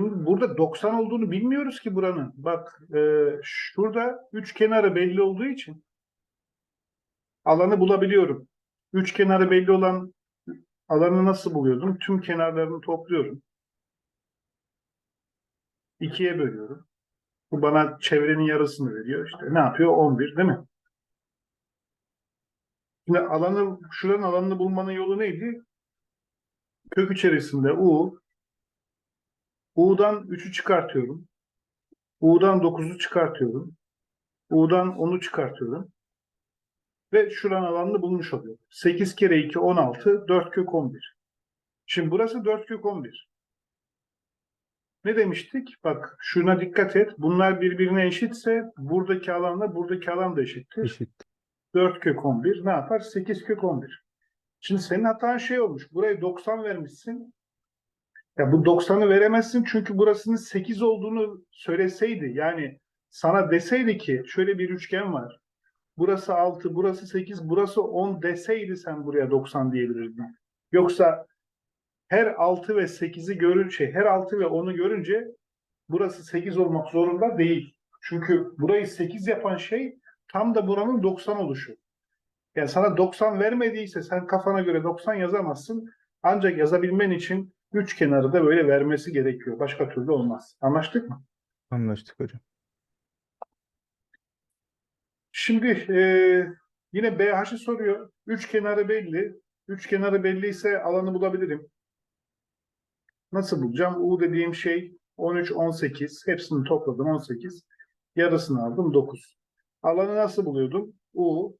Burada 90 olduğunu bilmiyoruz ki buranın. Bak e, şurada üç kenarı belli olduğu için alanı bulabiliyorum. Üç kenarı belli olan alanı nasıl buluyordum? Tüm kenarlarını topluyorum. İkiye bölüyorum. Bu bana çevrenin yarısını veriyor. İşte ne yapıyor? 11 değil mi? Şimdi alanı, şuranın alanını bulmanın yolu neydi? Kök içerisinde U. U'dan 3'ü çıkartıyorum. U'dan 9'u çıkartıyorum. U'dan 10'u çıkartıyorum. Ve şuranın alanını bulmuş oluyorum. 8 kere 2 16, 4 kök 11. Şimdi burası 4 kök 11. Ne demiştik? Bak şuna dikkat et. Bunlar birbirine eşitse buradaki alanla buradaki alan da eşittir. Eşit. 4 kök 11 ne yapar? 8 kök 11. Şimdi senin hatan şey olmuş. Burayı 90 vermişsin. Ya bu 90'ı veremezsin çünkü burasının 8 olduğunu söyleseydi. Yani sana deseydi ki şöyle bir üçgen var. Burası 6, burası 8, burası 10 deseydi sen buraya 90 diyebilirdin. Yoksa her 6 ve 8'i görünce, şey, her 6 ve 10'u görünce burası 8 olmak zorunda değil. Çünkü burayı 8 yapan şey tam da buranın 90 oluşu. Yani sana 90 vermediyse sen kafana göre 90 yazamazsın. Ancak yazabilmen için üç kenarı da böyle vermesi gerekiyor. Başka türlü olmaz. Anlaştık mı? Anlaştık hocam. Şimdi e, yine BH'ı soruyor. Üç kenarı belli. Üç kenarı belliyse alanı bulabilirim. Nasıl bulacağım? U dediğim şey 13, 18. Hepsini topladım 18. Yarısını aldım 9. Alanı nasıl buluyordum? U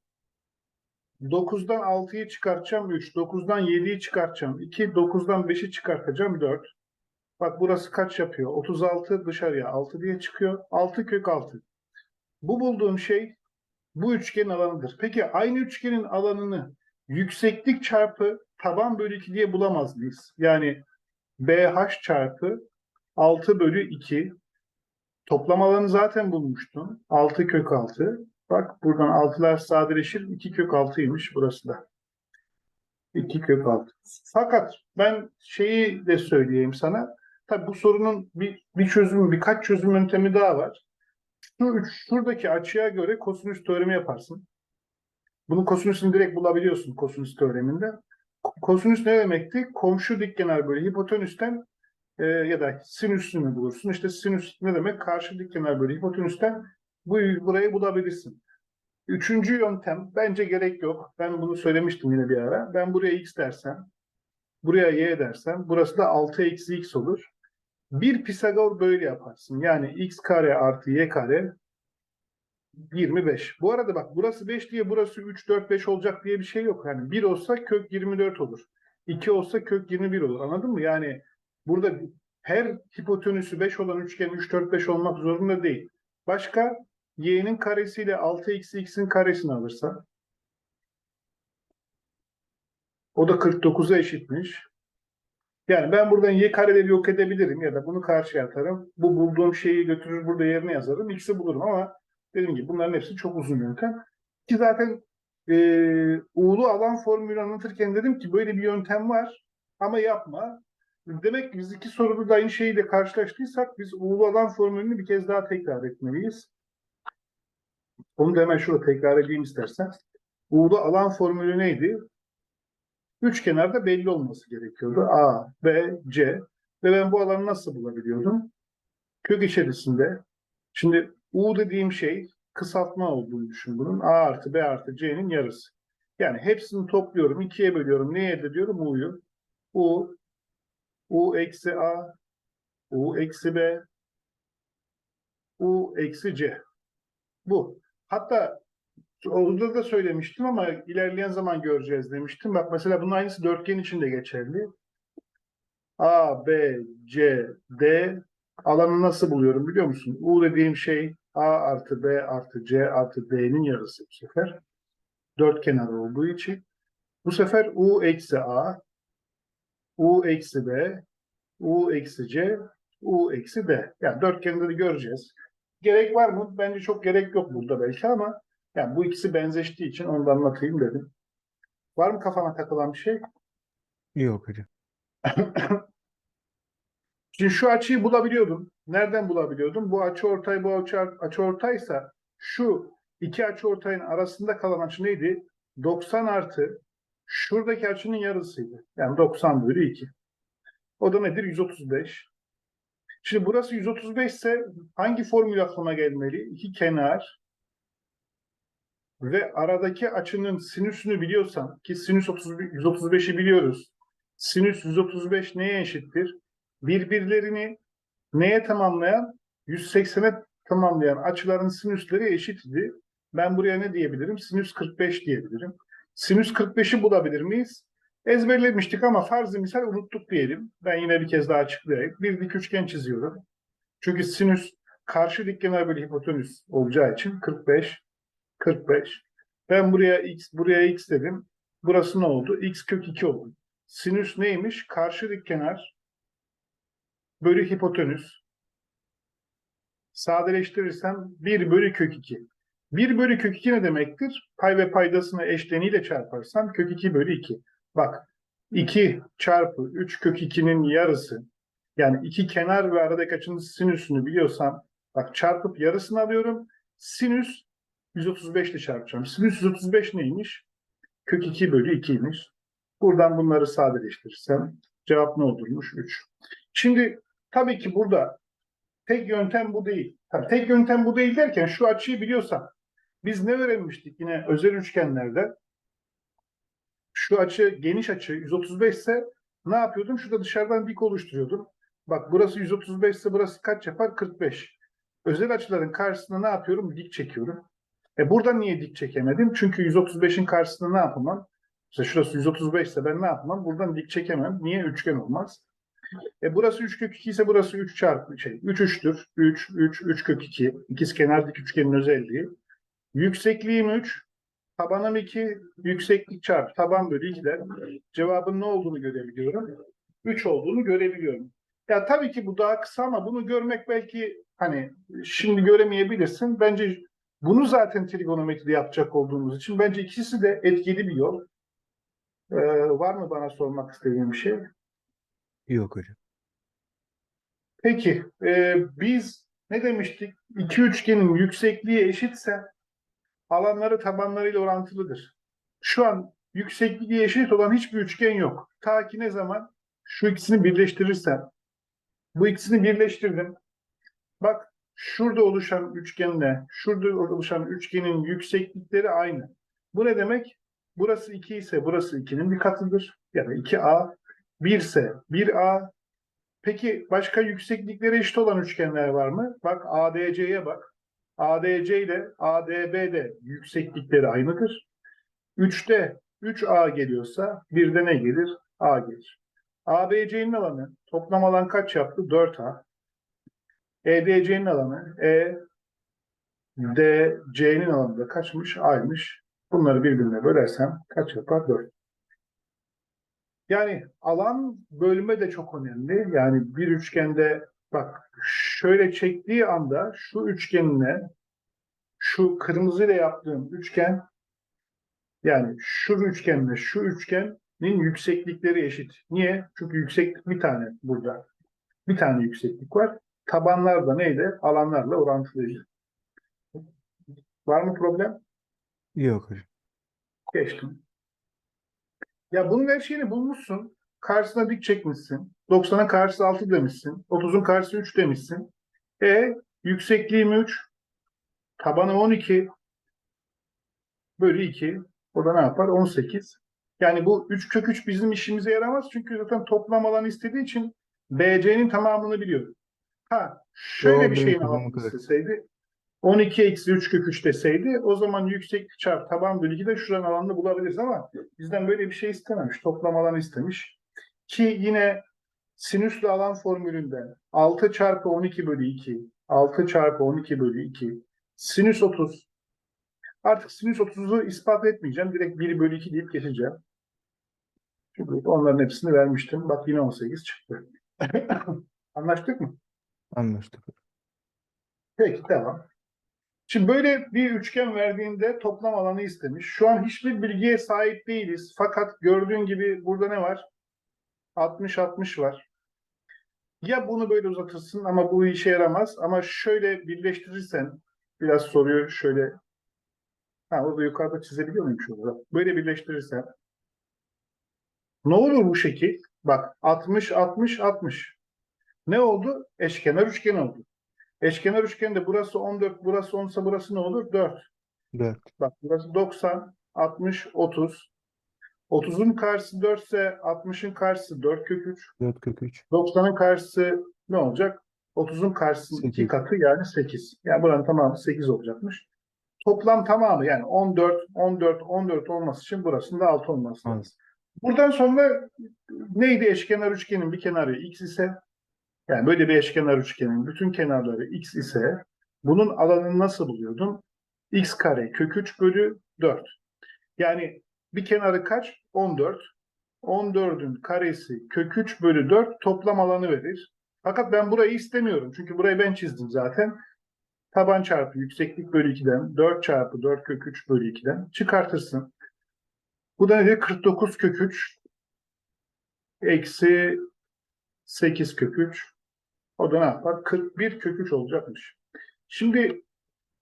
9'dan 6'yı çıkartacağım 3. 9'dan 7'yi çıkartacağım 2. 9'dan 5'i çıkartacağım 4. Bak burası kaç yapıyor? 36 dışarıya 6 diye çıkıyor. 6 kök 6. Bu bulduğum şey bu üçgenin alanıdır. Peki aynı üçgenin alanını yükseklik çarpı taban bölü 2 diye bulamaz mıyız? Yani BH çarpı 6 bölü 2 toplam alanı zaten bulmuştum. 6 kök 6. Bak buradan 6'lar sadeleşir. 2 kök 6'ymış burası da. 2 kök 6. Fakat ben şeyi de söyleyeyim sana. Tabi bu sorunun bir, bir çözümü, birkaç çözüm yöntemi daha var. Şu üç, şuradaki açıya göre kosinüs teoremi yaparsın. Bunun kosinüsünü direkt bulabiliyorsun kosinüs teoreminde. Ko- Kosinüs ne demekti? Komşu dikkenar bölü hipotenüsten e, ya da sinüsünü bulursun. İşte sinüs ne demek? Karşı dikkenar bölü hipotenüsten bu burayı bulabilirsin. Üçüncü yöntem bence gerek yok. Ben bunu söylemiştim yine bir ara. Ben buraya x dersem, buraya y dersem, burası da 6 eksi x olur. Bir Pisagor böyle yaparsın. Yani x kare artı y kare 25. Bu arada bak burası 5 diye burası 3, 4, 5 olacak diye bir şey yok. Yani 1 olsa kök 24 olur. 2 olsa kök 21 olur. Anladın mı? Yani burada her hipotenüsü 5 olan üçgen 3, 4, 5 olmak zorunda değil. Başka y'nin karesiyle 6 eksi x'in karesini alırsa o da 49'a eşitmiş. Yani ben buradan y kareleri yok edebilirim ya da bunu karşıya atarım. Bu bulduğum şeyi götürür burada yerine yazarım. X'i bulurum ama dediğim gibi bunların hepsi çok uzun yöntem. Ki zaten e, uğulu alan formülü anlatırken dedim ki böyle bir yöntem var ama yapma. Demek ki biz iki soruda da aynı şeyle karşılaştıysak biz uğulu alan formülünü bir kez daha tekrar etmeliyiz. Onu da hemen şurada tekrar edeyim istersen. Uğulu alan formülü neydi? Üç kenarda belli olması gerekiyordu. A, B, C. Ve ben bu alanı nasıl bulabiliyordum? Kök içerisinde. Şimdi U dediğim şey kısaltma olduğunu düşün bunun. A artı B artı C'nin yarısı. Yani hepsini topluyorum. ikiye bölüyorum. Neyi elde ediyorum? U'yu. U, U eksi A, U eksi B, U eksi C. Bu. Hatta orada da söylemiştim ama ilerleyen zaman göreceğiz demiştim. Bak mesela bunun aynısı dörtgen için de geçerli. A, B, C, D alanı nasıl buluyorum biliyor musun? U dediğim şey A artı B artı C artı D'nin yarısı bu sefer. Dört kenar olduğu için. Bu sefer U eksi A, U eksi B, U eksi C, U eksi D. Yani dörtgenleri göreceğiz. Gerek var mı? Bence çok gerek yok burada belki ama yani bu ikisi benzeştiği için onu da anlatayım dedim. Var mı kafana takılan bir şey? Yok hocam. Şimdi şu açıyı bulabiliyordum. Nereden bulabiliyordum? Bu açı ortay bu açı, açı ortaysa şu iki açı ortayın arasında kalan açı neydi? 90 artı şuradaki açının yarısıydı. Yani 90 bölü 2. O da nedir? 135. Şimdi burası 135 ise hangi formül aklıma gelmeli? İki kenar ve aradaki açının sinüsünü biliyorsam ki sinüs 30 135'i biliyoruz. Sinüs 135 neye eşittir? Birbirlerini neye tamamlayan? 180'e tamamlayan açıların sinüsleri eşitti. Ben buraya ne diyebilirim? Sinüs 45 diyebilirim. Sinüs 45'i bulabilir miyiz? Ezberlemiştik ama farz misal unuttuk diyelim. Ben yine bir kez daha açıklayayım. Bir dik üçgen çiziyorum. Çünkü sinüs karşı dik kenar bölü hipotenüs olacağı için 45, 45. Ben buraya x, buraya x dedim. Burası ne oldu? x kök 2 oldu. Sinüs neymiş? Karşı dik kenar bölü hipotenüs. Sadeleştirirsem 1 bölü kök 2. 1 bölü kök 2 ne demektir? Pay ve paydasını eşleniyle çarparsam kök 2 bölü 2. Bak 2 çarpı 3 kök 2'nin yarısı yani iki kenar ve aradaki açının sinüsünü biliyorsam bak çarpıp yarısını alıyorum. Sinüs 135 ile çarpacağım. Sinüs 135 neymiş? Kök 2 bölü 2'ymiş. Buradan bunları sadeleştirirsem cevap ne olurmuş? 3. Şimdi tabii ki burada tek yöntem bu değil. Tabii tek yöntem bu değil derken şu açıyı biliyorsam biz ne öğrenmiştik yine özel üçgenlerde? Şu açı geniş açı 135 ise ne yapıyordum? Şurada dışarıdan dik oluşturuyordum. Bak burası 135 ise burası kaç yapar? 45. Özel açıların karşısına ne yapıyorum? Dik çekiyorum. E burada niye dik çekemedim? Çünkü 135'in karşısında ne yapamam? Mesela şurası 135 ise ben ne yapmam? Buradan dik çekemem. Niye? Üçgen olmaz. E burası 3 kök 2 ise burası 3 çarpı şey 3 3'tür. 3 3 3 kök 2. İkiz kenar dik üçgenin özelliği. Yüksekliğim 3. Tabanım 2. Yükseklik çarpı taban bölü 2'den cevabın ne olduğunu görebiliyorum. 3 olduğunu görebiliyorum. Ya tabii ki bu daha kısa ama bunu görmek belki hani şimdi göremeyebilirsin. Bence bunu zaten trigonometride yapacak olduğumuz için bence ikisi de etkili bir yol. Ee, var mı bana sormak istediğin bir şey? Yok hocam. Peki, e, biz ne demiştik? İki üçgenin yüksekliği eşitse alanları tabanlarıyla orantılıdır. Şu an yüksekliği eşit olan hiçbir üçgen yok. Ta ki ne zaman şu ikisini birleştirirsem, bu ikisini birleştirdim. Bak şurada oluşan üçgenle şurada oluşan üçgenin yükseklikleri aynı. Bu ne demek? Burası 2 ise burası 2'nin bir katıdır. Ya da 2A. 1 ise 1A. Peki başka yükseklikleri eşit olan üçgenler var mı? Bak ADC'ye bak. ADC ile ADB de yükseklikleri aynıdır. 3'te 3A geliyorsa 1'de ne gelir? A gelir. ABC'nin alanı toplam alan kaç yaptı? 4A. EDC'nin alanı E DC'nin alanı da kaçmış? A'ymış. Bunları birbirine bölersem kaç yapar? 4. Yani alan bölme de çok önemli. Yani bir üçgende bak şöyle çektiği anda şu üçgenle şu kırmızıyla yaptığım üçgen yani şu üçgenle şu üçgenin yükseklikleri eşit. Niye? Çünkü yükseklik bir tane burada. Bir tane yükseklik var. Tabanlar da neydi? Alanlarla orantılıydı. Var mı problem? Yok hocam. Geçtim. Ya bunun her şeyini bulmuşsun. Karşısına dik çekmişsin. 90'a karşısı 6 demişsin. 30'un karşısı 3 demişsin. E yüksekliğim 3. Tabanı 12. Bölü 2. O da ne yapar? 18. Yani bu 3 kök 3 bizim işimize yaramaz. Çünkü zaten toplam alanı istediği için BC'nin tamamını biliyorum. Ha şöyle Doğru, bir şeyin karıştı. isteseydi 12 eksi 3 kök 3 deseydi o zaman yükseklik çarpı taban bölü 2'de şuranın alanını bulabiliriz ama bizden böyle bir şey istememiş. Toplam alan istemiş. Ki yine sinüslü alan formülünden 6 çarpı 12 bölü 2 6 çarpı 12 bölü 2 sinüs 30 artık sinüs 30'u ispat etmeyeceğim. Direkt 1 bölü 2 deyip geçeceğim. Çünkü onların hepsini vermiştim. Bak yine 18 çıktı. Anlaştık mı? Anlaştık. Peki devam. Şimdi böyle bir üçgen verdiğinde toplam alanı istemiş. Şu an hiçbir bilgiye sahip değiliz. Fakat gördüğün gibi burada ne var? 60-60 var. Ya bunu böyle uzatırsın ama bu işe yaramaz. Ama şöyle birleştirirsen biraz soruyu şöyle ha orada yukarıda çizebiliyor muyum şurada? Böyle birleştirirsen ne olur bu şekil? Bak 60 60 60. Ne oldu? Eşkenar üçgen oldu. Eşkenar üçgende burası 14, burası 10 ise burası ne olur? 4. 4. Bak burası 90, 60, 30. 30'un karşısı 4 ise 60'ın karşısı 4 kök 3. 4 kök 3. 90'ın karşısı ne olacak? 30'un karşısının iki Sekiz. katı yani 8. Yani buranın tamamı 8 olacakmış. Toplam tamamı yani 14, 14, 14 olması için burasının da 6 olması Evet. lazım. Buradan sonra neydi eşkenar üçgenin bir kenarı x ise yani böyle bir eşkenar üçgenin bütün kenarları x ise bunun alanını nasıl buluyordun? x kare kök 3 bölü 4. Yani bir kenarı kaç? 14. 14'ün karesi kök 3 bölü 4 toplam alanı verir. Fakat ben burayı istemiyorum. Çünkü burayı ben çizdim zaten. Taban çarpı yükseklik bölü 2'den 4 çarpı 4 kök 3 bölü 2'den çıkartırsın. Bu da nedir? 49 kök 3 eksi 8 kök 3. O da ne yapar? 41 kök 3 olacakmış. Şimdi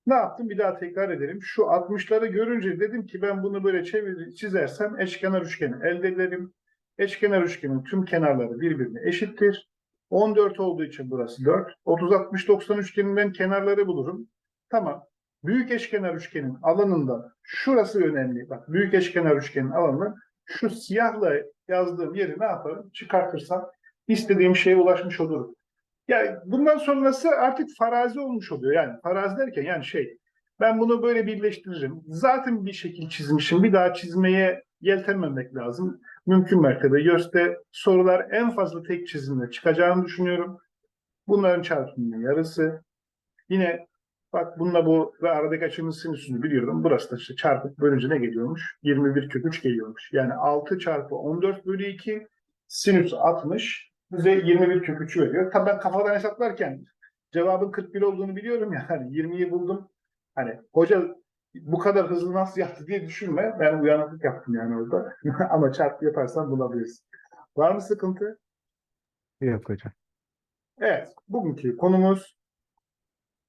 ne yaptım? Bir daha tekrar edelim. Şu 60'ları görünce dedim ki ben bunu böyle çevir, çizersem eşkenar üçgeni elde ederim. Eşkenar üçgenin tüm kenarları birbirine eşittir. 14 olduğu için burası 4. 30, 60, 90 üçgeninden kenarları bulurum. Tamam. Büyük eşkenar üçgenin alanında şurası önemli. Bak büyük eşkenar üçgenin alanı şu siyahla yazdığım yeri ne yaparım? Çıkartırsam istediğim şeye ulaşmış olurum. Yani bundan sonrası artık farazi olmuş oluyor. Yani farazi derken yani şey ben bunu böyle birleştiririm. Zaten bir şekil çizmişim. Bir daha çizmeye yeltenmemek lazım. Mümkün mertebe YÖS'te sorular en fazla tek çizimle çıkacağını düşünüyorum. Bunların çarpımının yarısı. Yine bak bununla bu ve aradaki açının sinüsünü biliyorum. Burası da işte çarpıp bölünce ne geliyormuş? 21 kök 3 geliyormuş. Yani 6 çarpı 14 bölü 2 sinüs 60 bize 21 kök 3'ü veriyor. Tabii ben kafadan hesaplarken cevabın 41 olduğunu biliyorum ya. Hani 20'yi buldum. Hani hoca bu kadar hızlı nasıl yaptı diye düşünme. Ben uyanıklık yaptım yani orada. Ama çarpı yaparsan bulabilirsin. Var mı sıkıntı? Yok hocam. Evet. Bugünkü konumuz